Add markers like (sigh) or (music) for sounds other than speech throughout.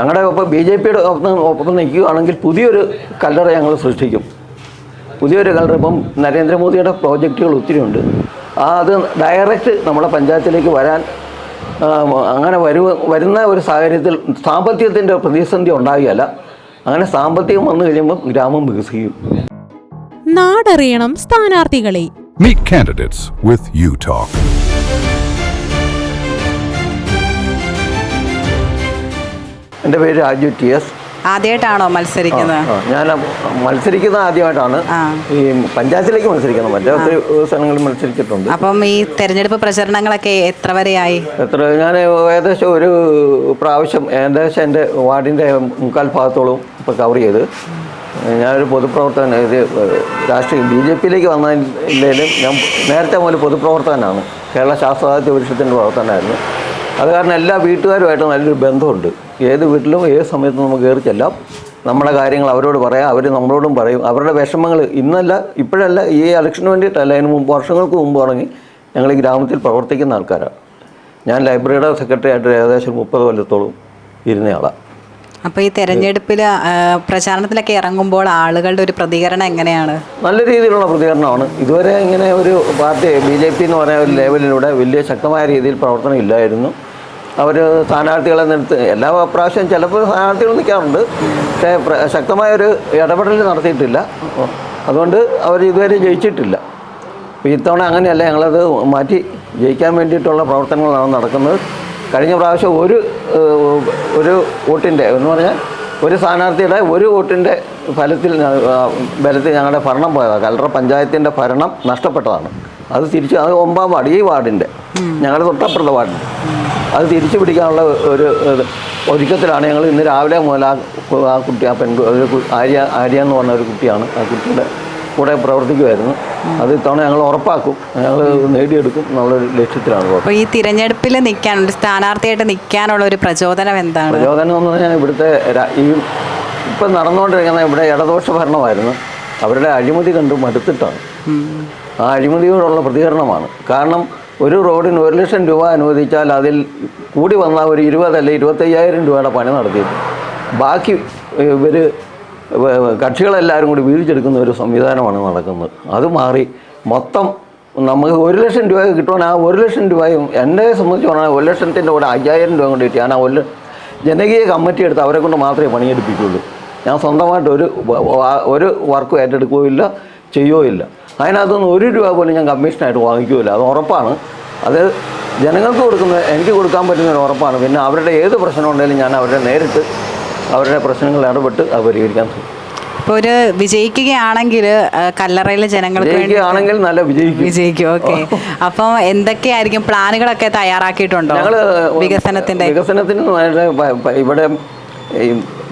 ഞങ്ങളുടെ ഒപ്പം B J പിയുടെ ഒപ്പം ഒപ്പം നിൽക്കുകയാണെങ്കിൽ പുതിയൊരു കല്ലറ ഞങ്ങൾ സൃഷ്ടിക്കും. പുതിയൊരു കല്ലറ ഇപ്പം നരേന്ദ്രമോദിയുടെ പ്രോജക്റ്റുകൾ ഒത്തിരി ഉണ്ട്. ആ അത് ഡയറക്റ്റ് നമ്മുടെ പഞ്ചായത്തിലേക്ക് വരാൻ അങ്ങനെ വരു വരുന്ന ഒരു സാഹചര്യത്തിൽ സാമ്പത്തികത്തിന്റെ പ്രതിസന്ധി ഉണ്ടാകുകയല്ല അങ്ങനെ സാമ്പത്തികം വന്നു കഴിയുമ്പോൾ ഗ്രാമം വികസിക്കും. നാടറിയണം സ്ഥാനാർത്ഥികളെ. Meet candidates with U Talk. എന്റെ പേര് രാജു ടി എസ്. ആദ്യമായിട്ടാണോ മത്സരിക്കുന്നത്? ഞാൻ മത്സരിക്കുന്നത് ആദ്യമായിട്ടാണ് ഈ പഞ്ചായത്തിലേക്ക് മത്സരിക്കുന്നത്. മറ്റേ സ്ഥലങ്ങളിൽ മത്സരിച്ചിട്ടുണ്ട്. അപ്പം ഈ തെരഞ്ഞെടുപ്പ് പ്രചരണങ്ങളൊക്കെ എത്ര വരെയായി? എത്ര ഞാൻ ഏകദേശം ഒരു പ്രാവശ്യം ഏകദേശം എന്റെ വാർഡിന്റെ മുക്കാൽ ഭാഗത്തോളം ഇപ്പോൾ കവർ ചെയ്ത്. ഞാനൊരു പൊതുപ്രവർത്തകൻ ഇത് രാഷ്ട്രീയ ബി ജെ പിയിലേക്ക് വന്നതിലും ഞാൻ നേരത്തെ മുതൽ പൊതുപ്രവർത്തകനാണ്. കേരള ശാസ്ത്രസാഹിത്യ പരിഷത്തിന്റെ പ്രവർത്തകനായിരുന്നു. അത് കാരണം എല്ലാ വീട്ടുകാരുമായിട്ട് നല്ലൊരു ബന്ധമുണ്ട്. ഏത് വീട്ടിലും ഏത് സമയത്തും നമുക്ക് കയറി ചെല്ലാം. നമ്മുടെ കാര്യങ്ങൾ അവരോട് പറയാം അവർ നമ്മളോടും പറയും. അവരുടെ വിഷമങ്ങൾ ഇന്നല്ല ഇപ്പോഴല്ല ഈ ഇലക്ഷന് വേണ്ടിയിട്ടല്ല. അതിന് മുമ്പ് വർഷങ്ങൾക്ക് മുമ്പ് തുടങ്ങി ഞങ്ങൾ ഈ ഗ്രാമത്തിൽ പ്രവർത്തിക്കുന്ന ആൾക്കാരാണ്. ഞാൻ ലൈബ്രറിയുടെ സെക്രട്ടറി ആയിട്ട് ഏകദേശം മുപ്പത് കൊല്ലത്തോളം ഇരുന്നയാളാണ് അപ്പോൾ ഈ തെരഞ്ഞെടുപ്പിൽ പ്രചാരണത്തിലൊക്കെ ഇറങ്ങുമ്പോൾ ആളുകളുടെ ഒരു പ്രതികരണം എങ്ങനെയാണ്? നല്ല രീതിയിലുള്ള പ്രതികരണമാണ്. ഇതുവരെ ഇങ്ങനെ ഒരു പാർട്ടി ബി ജെ പി എന്ന് പറയുന്ന ഒരു ലെവലിലൂടെ വലിയ ശക്തമായ രീതിയിൽ പ്രവർത്തനം ഇല്ലായിരുന്നു. അവർ സ്ഥാനാർത്ഥികളെ നിർത്തി എല്ലാ പ്രാവശ്യം ചിലപ്പോൾ സ്ഥാനാർത്ഥികൾ നിൽക്കാറുണ്ട് പക്ഷേ ശക്തമായൊരു ഇടപെടൽ നടത്തിയിട്ടില്ല. അതുകൊണ്ട് അവർ ഇതുവരെ ജയിച്ചിട്ടില്ല. ഇത്തവണ അങ്ങനെയല്ല ഞങ്ങളത് മാറ്റി ജയിക്കാൻ വേണ്ടിയിട്ടുള്ള പ്രവർത്തനങ്ങളാണ് നടക്കുന്നത്. കഴിഞ്ഞ പ്രാവശ്യം ഒരു ഒരു വോട്ടിന്റെ എന്ന് പറഞ്ഞാൽ ഒരു സ്ഥാനാർത്ഥിയുടെ ഒരു വോട്ടിന്റെ ഫലത്തിൽ ബലത്തിൽ ഞങ്ങളുടെ ഭരണം പോയതാണ് കലറ പഞ്ചായത്തിന്റെ ഭരണം നഷ്ടപ്പെട്ടതാണ്. അത് തിരിച്ച് അത് ഒമ്പാം വാർഡ് ഈ വാർഡിന്റെ. ഞങ്ങളുടെ തൊട്ടപ്പുറത്തെ വാർഡിന്റെ അത് തിരിച്ചു പിടിക്കാനുള്ള ഒരു ഒരുക്കത്തിലാണ് ഞങ്ങൾ ഇന്ന് രാവിലെ മുതൽ ആ ആ കുട്ടി ആ പെൺ ഒരു ആര്യ ആര്യ എന്ന് പറഞ്ഞ ഒരു കുട്ടിയാണ് ആ കുട്ടിയുടെ കൂടെ പ്രവർത്തിക്കുമായിരുന്നു. അത് ഇത്തവണ ഞങ്ങൾ ഉറപ്പാക്കും. ഞങ്ങൾ നേടിയെടുക്കും എന്നുള്ളൊരു ലക്ഷ്യത്തിലാണ് അപ്പോൾ ഈ തിരഞ്ഞെടുപ്പിൽ നിൽക്കാനുള്ള സ്ഥാനാർത്ഥിയായിട്ട് നിൽക്കാനുള്ള ഒരു പ്രചോദനം എന്താണ്? പ്രചോദനം എന്ന് പറഞ്ഞാൽ ഇവിടുത്തെ ഈ ഇപ്പം നടന്നുകൊണ്ടിരിക്കുന്ന ഇവിടെ ഇടദോഷ ഭരണമായിരുന്നു. അവരുടെ അഴിമതി കണ്ട് മടുത്തിട്ടാണ്. ആ അഴിമതിയോടുള്ള പ്രതികരണമാണ്. കാരണം ഒരു റോഡിന് ഒരു ലക്ഷം രൂപ അനുവദിച്ചാൽ അതിൽ കൂടി വന്ന ഒരു ഇരുപതല്ല ഇരുപത്തയ്യായിരം രൂപയുടെ പണി നടത്തിയിട്ട് ബാക്കി ഇവർ കക്ഷികളെല്ലാവരും കൂടി വീതിച്ചെടുക്കുന്ന ഒരു സംവിധാനമാണ് നടക്കുന്നത്. അത് മാറി മൊത്തം നമുക്ക് ഒരു ലക്ഷം രൂപ കിട്ടുവാൻ ആ ഒരു ലക്ഷം രൂപയും എന്നെ സംബന്ധിച്ച് പറഞ്ഞാൽ ഒരു ലക്ഷത്തിന്റെ കൂടെ അയ്യായിരം രൂപ കൊണ്ട് കിട്ടി ഞാൻ ആ ഒരു ജനകീയ കമ്മിറ്റി എടുത്ത് അവരെ കൊണ്ട് മാത്രമേ പണിയെടുപ്പിക്കുള്ളൂ. ഞാൻ സ്വന്തമായിട്ട് ഒരു ഒരു വർക്കും ഏറ്റെടുക്കുകയില്ല ചെയ്യുകയില്ല. അതിനകത്തുനിന്ന് ഒരു രൂപ പോലും ഞാൻ കമ്മീഷനായിട്ട് വാങ്ങിക്കുമല്ലോ അത് ഉറപ്പാണ്. അത് ജനങ്ങൾക്ക് കൊടുക്കുന്ന എനിക്ക് കൊടുക്കാൻ പറ്റുന്ന ഒരു ഉറപ്പാണ്. പിന്നെ അവരുടെ ഏത് പ്രശ്നം ഉണ്ടെങ്കിലും ഞാൻ അവരുടെ നേരിട്ട് അവരുടെ പ്രശ്നങ്ങൾ ഇടപെട്ട് അത് പരിഹരിക്കാൻ ഇപ്പോൾ ഒരു വിജയിക്കുകയാണെങ്കിൽ കല്ലറയിലെ ജനങ്ങൾക്ക് വേണ്ടി ജയിക്കുകയാണെങ്കിൽ നല്ല വിജയിക്കും. വിജയിക്കും. ഓക്കെ. (laughs) അപ്പം എന്തൊക്കെയായിരിക്കും പ്ലാനുകളൊക്കെ തയ്യാറാക്കിയിട്ടുണ്ടോ ഞങ്ങൾ വികസനത്തിന്റെ? വികസനത്തിന് പ- പ- ഇവിടെ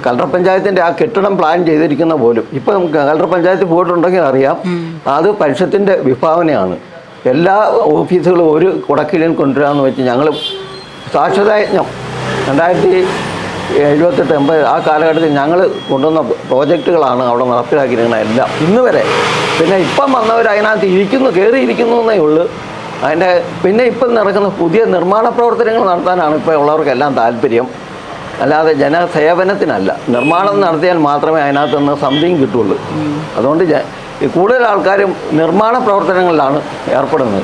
പഞ്ചായത്തിന്റെ പഞ്ചായത്തിന്റെ ആ കെട്ടിടം പ്ലാൻ ചെയ്തിരിക്കുന്ന പോലും. ഇപ്പം കലർ പഞ്ചായത്ത് പോയിട്ടുണ്ടെങ്കിൽ അറിയാം അത് പരിഷത്തിന്റെ വിഭാവനയാണ്. എല്ലാ ഓഫീസുകളും ഒരു കുടക്കീഴിൽ കൊണ്ടുവരാമെന്ന് വെച്ച് ഞങ്ങൾ സാക്ഷരയജ്ഞം രണ്ടായിരത്തി എഴുപത്തെട്ട് എൺപത് ആ കാലഘട്ടത്തിൽ ഞങ്ങൾ കൊണ്ടുവന്ന പ്രോജക്റ്റുകളാണ് അവിടെ നടപ്പിലാക്കിയിരിക്കുന്നത് എല്ലാം. ഇന്ന് വരെ പിന്നെ ഇപ്പം വന്നവർ അതിനകത്ത് ഇരിക്കുന്നു കയറിയിരിക്കുന്നു എന്നേ ഉള്ളൂ. അതിന്റെ പിന്നെ ഇപ്പം നടക്കുന്ന പുതിയ നിർമ്മാണ പ്രവർത്തനങ്ങൾ നടത്താനാണ് ഇപ്പോൾ ഉള്ളവർക്കെല്ലാം താല്പര്യം. അല്ലാതെ ജനസേവനത്തിനല്ല. നിർമ്മാണം നടത്തിയാൽ മാത്രമേ അതിനകത്ത് നിന്ന് സംതിങ് കിട്ടുള്ളൂ. അതുകൊണ്ട് കൂടുതൽ ആൾക്കാരും നിർമ്മാണ പ്രവർത്തനങ്ങളിലാണ് ഏർപ്പെടുന്നത്.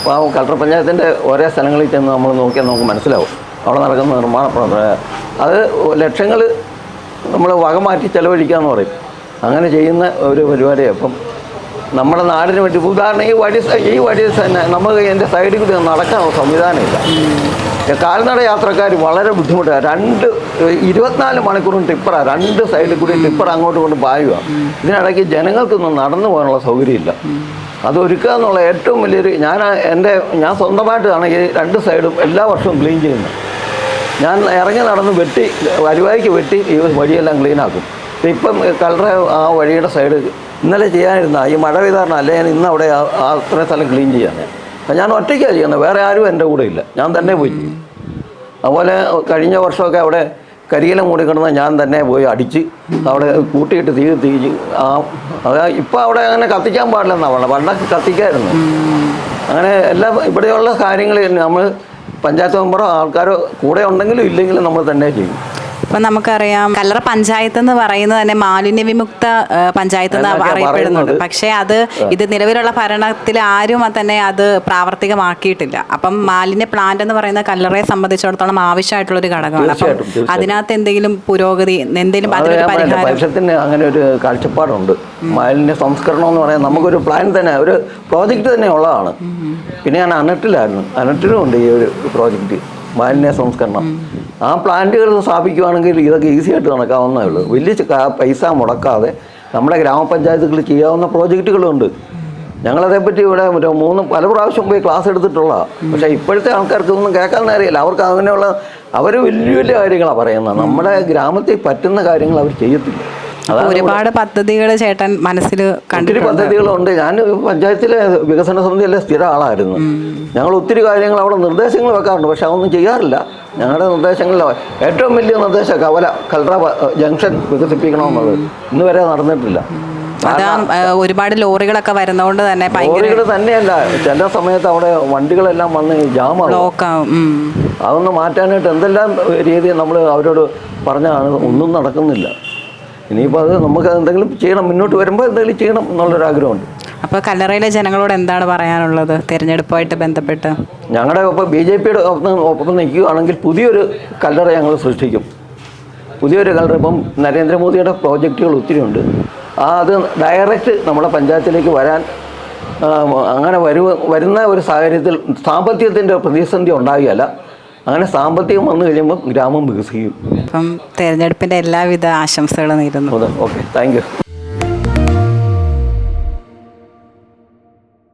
അപ്പോൾ കലക്ടർ പഞ്ചായത്തിന്റെ ഓരോ സ്ഥലങ്ങളിൽ ചെന്ന് നമ്മൾ നോക്കിയാൽ നമുക്ക് മനസ്സിലാവും. അവിടെ നടക്കുന്ന നിർമ്മാണ പ്രവർത്തനം. അത് ലക്ഷങ്ങൾ നമ്മൾ വകമാറ്റി ചെലവഴിക്കാന്ന് പറയും. അങ്ങനെ ചെയ്യുന്ന ഒരു പരിപാടിയാണ് ഇപ്പം നമ്മുടെ നാടിന് വേണ്ടി ഉദാഹരണം ഈ വഴി ഈ വഴി തന്നെ നമുക്ക് എന്റെ സൈഡിൽ കൂടി നടക്കാൻ സംവിധാനമില്ല കാൽനട യാത്രക്കാർ വളരെ ബുദ്ധിമുട്ടാണ് രണ്ട് ഇരുപത്തിനാല് മണിക്കൂറും ടിപ്പറാണ് രണ്ട് സൈഡിൽ കൂടി ടിപ്പർ അങ്ങോട്ട് കൊണ്ട് പായുക ഇതിനിടയ്ക്ക് ജനങ്ങൾക്കൊന്നും നടന്നു പോകാനുള്ള സൗകര്യമില്ല. അത് ഒരുക്കുക എന്നുള്ള ഏറ്റവും വലിയൊരു ഞാൻ എന്റെ ഞാൻ സ്വന്തമായിട്ടാണ് ഈ രണ്ട് സൈഡും എല്ലാ വർഷവും ക്ലീൻ ചെയ്യുന്നു ഞാൻ ഇറങ്ങി നടന്ന് വെട്ടി വരുവായിക്ക് വെട്ടി ഈ വഴിയെല്ലാം ക്ലീനാക്കും. ഇപ്പം കളറ ആ വഴിയുടെ സൈഡ് ഇന്നലെ ചെയ്യാനിരുന്ന ഈ മഴ പെയ്താറിന് അല്ലെങ്കിൽ ഞാൻ ഇന്ന് അവിടെ ആ- അത്രയും സ്ഥലം ക്ലീൻ ചെയ്യാൻ. ഞാൻ ഒറ്റയ്ക്കാണ് ചെയ്യുന്നത് വേറെ ആരും എന്റെ കൂടെ ഇല്ല. ഞാൻ തന്നെ പോയി അതുപോലെ കഴിഞ്ഞ വർഷമൊക്കെ അവിടെ കരിയില മൂടി കിടന്ന് ഞാൻ തന്നെ പോയി അടിച്ച് അവിടെ കൂട്ടിയിട്ട് തീ തീച്ച് ആ അത് ഇപ്പം അവിടെ അങ്ങനെ കത്തിക്കാൻ പാടില്ലെന്നാണ് പറഞ്ഞത് പണ്ടൊക്കെ കത്തിക്കായിരുന്നു. അങ്ങനെ എല്ലാ ഇവിടെയുള്ള കാര്യങ്ങൾ നമ്മൾ പഞ്ചായത്ത് മെമ്പറോ ആൾക്കാരോ കൂടെ ഉണ്ടെങ്കിലും ഇല്ലെങ്കിലും നമ്മൾ തന്നെ ചെയ്യും. ഇപ്പം നമുക്കറിയാം കല്ലറ പഞ്ചായത്ത് എന്ന് പറയുന്നത് തന്നെ മാലിന്യ വിമുക്ത പഞ്ചായത്ത് എന്ന് അറിയപ്പെടുന്നുണ്ട്. പക്ഷേ അത് ഇത് നിലവിലുള്ള ഭരണത്തിൽ ആരും തന്നെ അത് പ്രാവർത്തികമാക്കിയിട്ടില്ല. അപ്പം മാലിന്യ പ്ലാന്റ് എന്ന് പറയുന്ന കല്ലറയെ സംബന്ധിച്ചിടത്തോളം ആവശ്യമായിട്ടുള്ള ഒരു ഘടകമാണ്. അപ്പം. അതിനകത്ത് എന്തെങ്കിലും പുരോഗതി എന്തെങ്കിലും അത് അതിനൊരു പരിഹാരം അങ്ങനെ ഒരു കാഴ്ചപ്പാടുണ്ട്. മാലിന്യ സംസ്കരണം എന്ന് പറയാൻ നമുക്കൊരു പ്ലാൻ തന്നെ ഒരു പ്രോജക്റ്റ് തന്നെ ഉള്ളതാണ്. പിന്നെ ഞാൻ അനട്ടിലായിരുന്നു. അനട്ടിലും ഉണ്ട് ഈ ഒരു പ്രോജക്റ്റ് മാലിന്യ സംസ്കരണം. ആ പ്ലാന്റുകൾ സ്ഥാപിക്കുകയാണെങ്കിൽ ഇതൊക്കെ ഈസി ആയിട്ട് നടക്കാവുന്നേ ഉള്ളൂ. വലിയ പൈസ മുടക്കാതെ നമ്മുടെ ഗ്രാമപഞ്ചായത്തുകളിൽ ചെയ്യാവുന്ന പ്രോജക്റ്റുകളുണ്ട് ഞങ്ങളതേപ്പറ്റി ഇവിടെ മറ്റേ മൂന്ന് പല പ്രാവശ്യം പോയി ക്ലാസ് എടുത്തിട്ടുള്ളതാണ് പക്ഷേ ഇപ്പോഴത്തെ ആൾക്കാർക്ക് ഒന്നും കേൾക്കാൻ അറിയില്ല അവർക്ക് അങ്ങനെയുള്ള അവർ വലിയ വലിയ കാര്യങ്ങളാണ് പറയുന്നത്. നമ്മുടെ ഗ്രാമത്തിൽ പറ്റുന്ന കാര്യങ്ങൾ അവർ ചെയ്യത്തില്ല. ഒരുപാട് പദ്ധതികൾ ചേട്ടൻ മനസ്സിൽ ഒത്തിരി പദ്ധതികളുണ്ട്. ഞാൻ പഞ്ചായത്തിലെ വികസന സമിതിയിലെ സ്ഥിര ആളായിരുന്നു. ഞങ്ങൾ ഒത്തിരി കാര്യങ്ങൾ അവിടെ നിർദ്ദേശങ്ങൾ വെക്കാറുണ്ട്. പക്ഷെ അതൊന്നും ചെയ്യാറില്ല. ഞങ്ങളുടെ നിർദ്ദേശങ്ങളിൽ ഏറ്റവും വലിയ നിർദ്ദേശം കവല കൽറ ജംഗ്ഷൻ വികസിപ്പിക്കണമെന്നുള്ളത് ഇന്ന് വരെ നടന്നിട്ടില്ല. ഒരുപാട് ലോറികളൊക്കെ വരുന്നതുകൊണ്ട് തന്നെ ലോറികൾ തന്നെയല്ല. ചില സമയത്ത് അവിടെ വണ്ടികളെല്ലാം വന്ന് ജാമാണ്. അതൊന്ന് മാറ്റാനായിട്ട് എന്തെല്ലാം രീതി നമ്മൾ അവരോട് പറഞ്ഞാണ് ഒന്നും നടക്കുന്നില്ല. ഇനിയിപ്പോൾ അത് നമുക്ക് എന്തെങ്കിലും ചെയ്യണം മുന്നോട്ട് വരുമ്പോൾ എന്തെങ്കിലും ചെയ്യണം എന്നുള്ളൊരു ആഗ്രഹമുണ്ട് അപ്പോൾ കല്ലറയിലെ ജനങ്ങളോട് എന്താണ് പറയാനുള്ളത് തിരഞ്ഞെടുപ്പുമായിട്ട് ബന്ധപ്പെട്ട്? ഞങ്ങളുടെ ഒപ്പം ബി ജെ പിയുടെ ഒപ്പം നിൽക്കുകയാണെങ്കിൽ പുതിയൊരു കല്ലറ ഞങ്ങൾ സൃഷ്ടിക്കും. പുതിയൊരു കല്ലറ ഇപ്പം നരേന്ദ്രമോദിയുടെ പ്രോജക്റ്റുകൾ ഒത്തിരി ഉണ്ട് ആ അത് ഡയറക്റ്റ് നമ്മുടെ പഞ്ചായത്തിലേക്ക് വരാൻ അങ്ങനെ വരുവ വരുന്ന ഒരു സാഹചര്യത്തിൽ സാമ്പത്തികത്തിന്റെ പ്രതിസന്ധി ഉണ്ടാകുകയല്ല അങ്ങനെ സാമ്പത്തികം വന്നു കഴിയുമ്പോൾ ഗ്രാമം വികസിക്കും. അപ്പം തെരഞ്ഞെടുപ്പിന്റെ എല്ലാവിധ ആശംസകളും നേരുന്നു. Okay thank you.